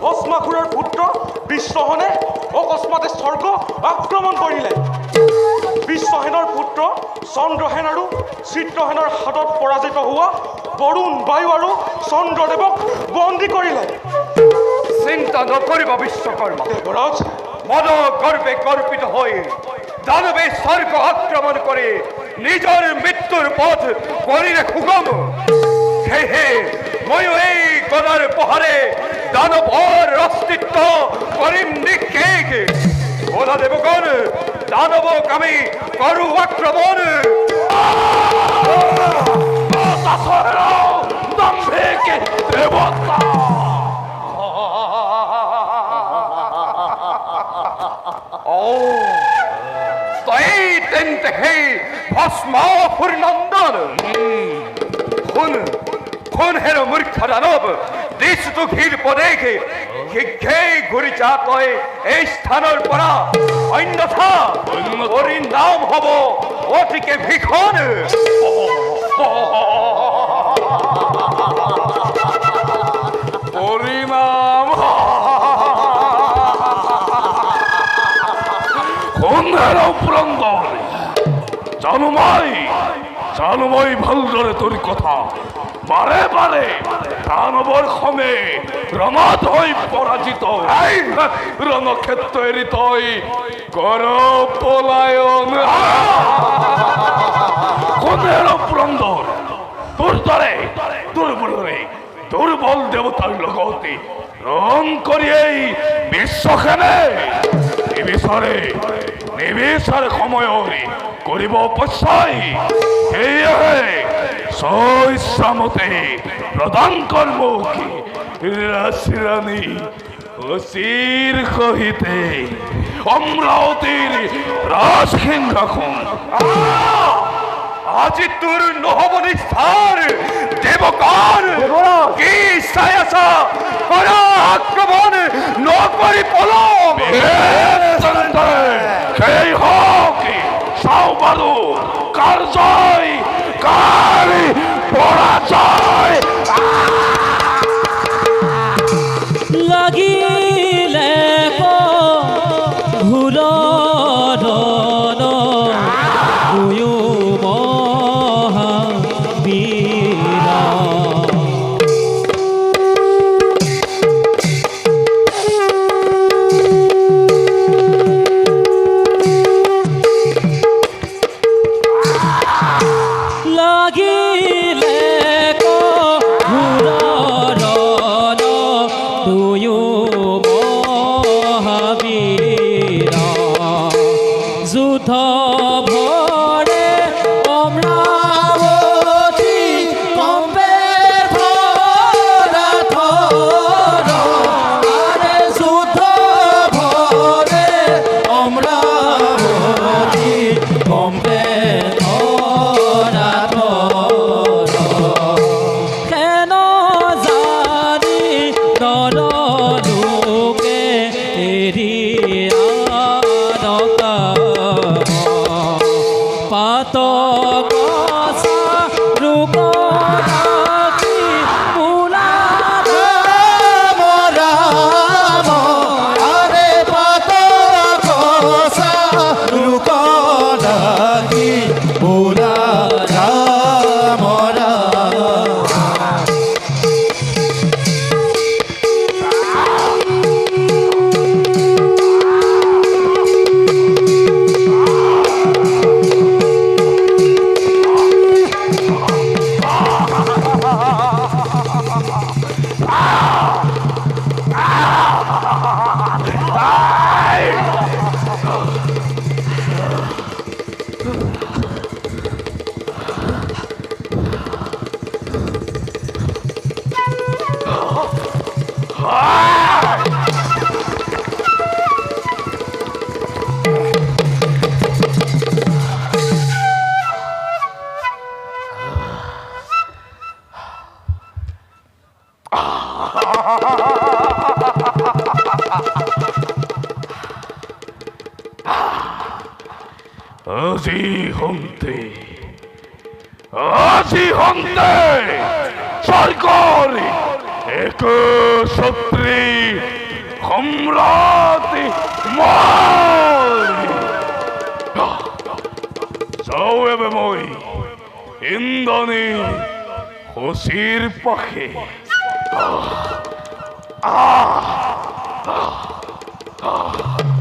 কৰি ভস্মাসুৰৰ পুত্ৰ বিশ্বসনে অকস্মাতে স্বৰ্গ আক্ৰমণ কৰিলে। বিশ্বসেনৰ পুত্ৰ চন্দ্ৰসেন আৰু চিত্ৰসেনৰ হাতত পৰাজিত হোৱা বৰুণ বায়ু আৰু চন্দ্ৰদেৱক বন্দী কৰিলে। চিন্তা নকৰিব বিশ্বকৰ্মা। দেৱৰাজ। মন গৰ্বে গৰ্বিত হৈ দানৱে স্বৰ্গ আক্ৰমণ কৰি নিজৰ মৃত্যুৰ পথ কৰিলে সুগম। সেয়েহে ময়ো এই গদাৰ পহাৰে দানৱৰ অস্তিত্ব কৰিম নিশেষ গদা দেৱগণ দানৱক আমি কৰো আক্ৰমণ তই তেন্তে সেই ভস্মাসুৰ নন্দন শুন শুন হেৰ মূৰ্খ দানৱ দৃশ্যটো ঘিৰ পদেশে শীঘ্ৰেই ঘূৰি যা তই এই স্থানৰ পৰা অন্যথা পৰিণাম হ'ব অতিকে ভীষণ জানুমাই জানুমাই ভালদৰে তোৰ কথা। বাৰে বাৰে দানৱৰ খমে ৰঙত হৈ পৰাজিত এই! ৰণক্ষেত্ৰ এৰি তই কৰ পলায়ন কোনের অপ্রন্দর তোর দরে দুর্বলরে দুর্বল দেবতার লগতে রং করিয়েই বিশ্বখানে নিবিচারে নিবিচারে সময়রে করিব অপচয়। সেয়েহে সৈশ্যামতে প্রদান কর্ম কি? রাশিরানী অচির সহিতে আজি তোৰ নহব নিস্থাৰ দেৱকাৰ কি চাই আছা কৰা আক্ৰমণ পলম কার জয়? কার পরাজয়? লাগিলে আনকা আজি হন্তে আজি হন্তে স্বর্গর এক সত্রী সম্রাট যাও এবে মই ইন্দ্ৰণী পাখে আহ আহ আহ।